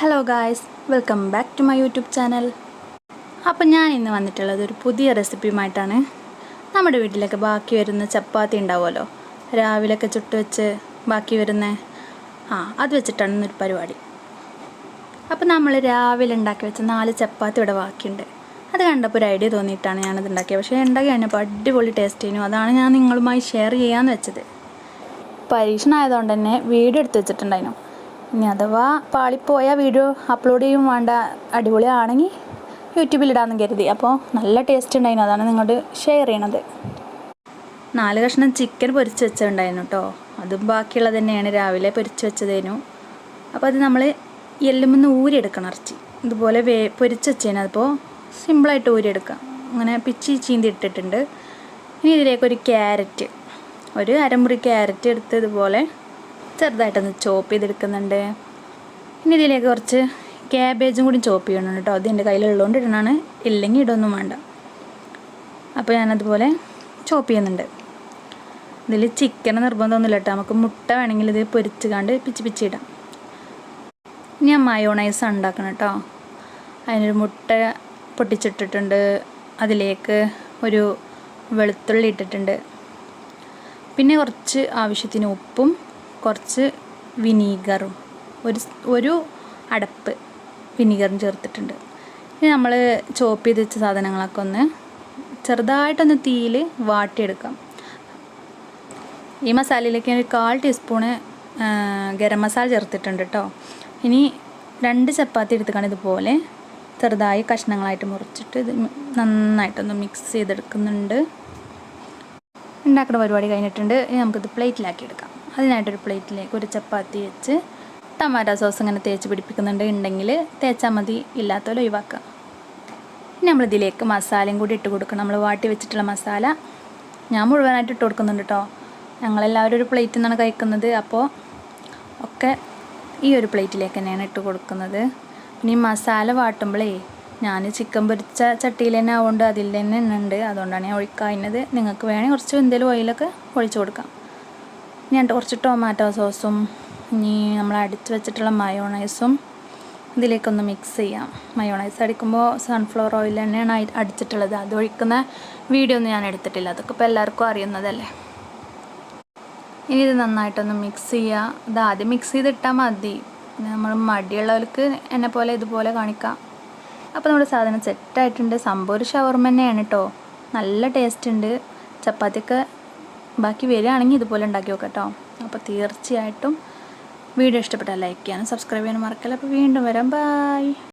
Hello guys welcome back to my YouTube channel അപ്പം ഞാൻ ഇന്ന് വന്നിട്ടുള്ളത് ഒരു പുതിയ റെസിപ്പിയുമായിട്ടാണ് നമ്മുടെ വീട്ടിലൊക്കെ ബാക്കി വരുന്ന ചപ്പാത്തി ഉണ്ടാവുമല്ലോ. രാവിലെയൊക്കെ ചുട്ട് വെച്ച് ബാക്കി വരുന്ന ആ അത് വെച്ചിട്ടാണ് ഇന്നൊരു പരിപാടി. അപ്പം നമ്മൾ രാവിലെ ഉണ്ടാക്കി വെച്ച നാല് ചപ്പാത്തി ഇവിടെ ബാക്കിയുണ്ട്. അത് കണ്ടപ്പോൾ ഒരു ഐഡിയ തോന്നിയിട്ടാണ് ഞാനത് ഉണ്ടാക്കിയത്. പക്ഷേ ഉണ്ടാക്കി കഴിഞ്ഞപ്പോൾ അടിപൊളി ടേസ്റ്റ് ചെയ്യുന്നു. അതാണ് ഞാൻ നിങ്ങളുമായി ഷെയർ ചെയ്യാമെന്ന് വെച്ചത്. പരീക്ഷണമായതുകൊണ്ട് തന്നെ വീഡിയോ എടുത്ത് വെച്ചിട്ടുണ്ടായിരുന്നു. ഇനി അഥവാ പാളിപ്പോയ വീഡിയോ അപ്ലോഡ് ചെയ്യും വേണ്ട അടിപൊളിയാണെങ്കിൽ യൂട്യൂബിൽ ഇടാമെന്ന് കരുതി. അപ്പോൾ നല്ല ടേസ്റ്റ് ഉണ്ടായിരുന്നു. അതാണ് നിങ്ങളോട് ഷെയർ ചെയ്യണത്. നാല് കഷ്ണം ചിക്കൻ പൊരിച്ച് വെച്ചിട്ടുണ്ടായിരുന്നു കേട്ടോ അതും ബാക്കിയുള്ളത് തന്നെയാണ് രാവിലെ പൊരിച്ച് വെച്ചതേനു. അപ്പോൾ അത് നമ്മൾ എല്ലുമെന്ന് ഊരിയെടുക്കണം ഇറച്ചി. ഇതുപോലെ വേ പൊരിച്ച് വെച്ചതിന് അതിപ്പോൾ സിമ്പിളായിട്ട് ഊരിയെടുക്കാം അങ്ങനെ പിച്ചി ചീന്തി ഇട്ടിട്ടുണ്ട്. ഇനി ഇതിലേക്ക് ഒരു ക്യാരറ്റ് ഒരു അരമുറി ക്യാരറ്റ് എടുത്ത് ഇതുപോലെ ചെറുതായിട്ടൊന്ന് ചോപ്പ് ചെയ്തെടുക്കുന്നുണ്ട്. ഇനി ഇതിലേക്ക് കുറച്ച് ക്യാബേജും കൂടി ചോപ്പ് ചെയ്യണം കേട്ടോ അത് എന്റെ കയ്യിലുള്ളതുകൊണ്ട് ഇടണമാണ് ഇല്ലെങ്കിൽ ഇടൊന്നും വേണ്ട. അപ്പോൾ ഞാനതുപോലെ ചോപ്പ് ചെയ്യുന്നുണ്ട്. ഇതിൽ ചിക്കൻ നിർബന്ധമൊന്നുമില്ല കേട്ടോ നമുക്ക് മുട്ട വേണമെങ്കിൽ ഇത് പൊരിച്ച് കണ്ട് പിച്ച് പിച്ചിടാം ഇനി ഞാൻ മയോണൈസ് ഉണ്ടാക്കണം കേട്ടോ അതിനൊരു മുട്ട പൊട്ടിച്ചിട്ടിട്ടുണ്ട്. അതിലേക്ക് ഒരു വെളുത്തുള്ളി ഇട്ടിട്ടുണ്ട്. പിന്നെ കുറച്ച് ആവശ്യത്തിന് ഉപ്പും കുറച്ച് വിനീഗറും. ഒരു ഒരു അടപ്പ് വിനീഗറും ചേർത്തിട്ടുണ്ട്. ഇനി നമ്മൾ ചോപ്പ് ചെയ്ത് വെച്ച സാധനങ്ങളൊക്കെ ഒന്ന് ചെറുതായിട്ടൊന്ന് തീയിൽ വാട്ടിയെടുക്കാം. ഈ മസാലയിലേക്ക് ഒരു കാൽ ടീസ്പൂണ് ഗരം മസാല ചേർത്തിട്ടുണ്ട് കേട്ടോ ഇനി രണ്ട് ചപ്പാത്തി എടുത്തുകൊണ്ട് ഇതുപോലെ ചെറുതായി കഷ്ണങ്ങളായിട്ട് മുറിച്ചിട്ട് ഇത് നന്നായിട്ടൊന്ന് മിക്സ് ചെയ്തെടുക്കുന്നുണ്ട്. ഉണ്ടാക്കുന്ന പരിപാടി കഴിഞ്ഞിട്ടുണ്ട്. ഇനി നമുക്കിത് പ്ലേറ്റിലാക്കി എടുക്കാം. അതിനായിട്ടൊരു പ്ലേറ്റിലേക്ക് ഒരു ചപ്പാത്തി വെച്ച് ടൊമാറ്റോ സോസ് ഇങ്ങനെ തേച്ച് പിടിപ്പിക്കുന്നുണ്ട്. ഉണ്ടെങ്കിൽ തേച്ചാൽ മതി ഇല്ലാത്തവരെ ഒഴിവാക്കുക ഇനി നമ്മളിതിലേക്ക് മസാലയും കൂടി ഇട്ട് കൊടുക്കണം. നമ്മൾ വാട്ടി വെച്ചിട്ടുള്ള മസാല ഞാൻ മുഴുവനായിട്ട് ഇട്ട് കൊടുക്കുന്നുണ്ട് കേട്ടോ ഞങ്ങളെല്ലാവരും ഒരു പ്ലേറ്റിൽ നിന്നാണ് കഴിക്കുന്നത്. അപ്പോൾ ഒക്കെ ഈ ഒരു പ്ലേറ്റിലേക്ക് തന്നെയാണ് ഇട്ട് കൊടുക്കുന്നത്. പിന്നെ ഈ മസാല വാട്ടുമ്പോഴേ ഞാൻ ചിക്കൻ പൊരിച്ച ചട്ടിയിൽ തന്നെ ആവുകൊണ്ട് അതിൽ തന്നെ ഉണ്ട് അതുകൊണ്ടാണ് ഞാൻ ഒഴിക്കാഞ്ഞത്. നിങ്ങൾക്ക് വേണമെങ്കിൽ കുറച്ച് എന്തെങ്കിലും ഓയിലൊക്കെ ഒഴിച്ചു കൊടുക്കാം. ഞാൻ കുറച്ച് ടൊമാറ്റോ സോസും ഇനി നമ്മൾ അടിച്ച് വെച്ചിട്ടുള്ള മയോണൈസും ഇതിലേക്കൊന്ന് മിക്സ് ചെയ്യാം. മയോണൈസ് അടിക്കുമ്പോൾ സൺഫ്ലവർ ഓയിൽ തന്നെയാണ് അടിച്ചിട്ടുള്ളത്. അത് ഒഴിക്കുന്ന വീഡിയോ ഒന്നും ഞാൻ എടുത്തിട്ടില്ല. അതൊക്കെ ഇപ്പോൾ എല്ലാവർക്കും അറിയുന്നതല്ലേ? ഇനി ഇത് നന്നായിട്ടൊന്ന് മിക്സ് ചെയ്യുക ഇത് ആദ്യം മിക്സ് ചെയ്തിട്ടാൽ മതി. നമ്മൾ മടിയുള്ളവർക്ക് എന്നെ പോലെ ഇതുപോലെ കാണിക്കാം. അപ്പോൾ നമ്മുടെ സാധനം സെറ്റായിട്ടുണ്ട് സംഭവം ഒരു ഷവർമ തന്നെയാണ് കേട്ടോ നല്ല ടേസ്റ്റ് ഉണ്ട്. ചപ്പാത്തിയൊക്കെ ബാക്കി വരികയാണെങ്കിൽ ഇതുപോലെ ഉണ്ടാക്കി നോക്കാം കേട്ടോ അപ്പോൾ തീർച്ചയായിട്ടും വീഡിയോ ഇഷ്ടപ്പെട്ടാൽ ലൈക്ക് ചെയ്യാനും സബ്സ്ക്രൈബ് ചെയ്യാനും മറക്കല്ല. അപ്പോൾ വീണ്ടും വരാം. ബായ്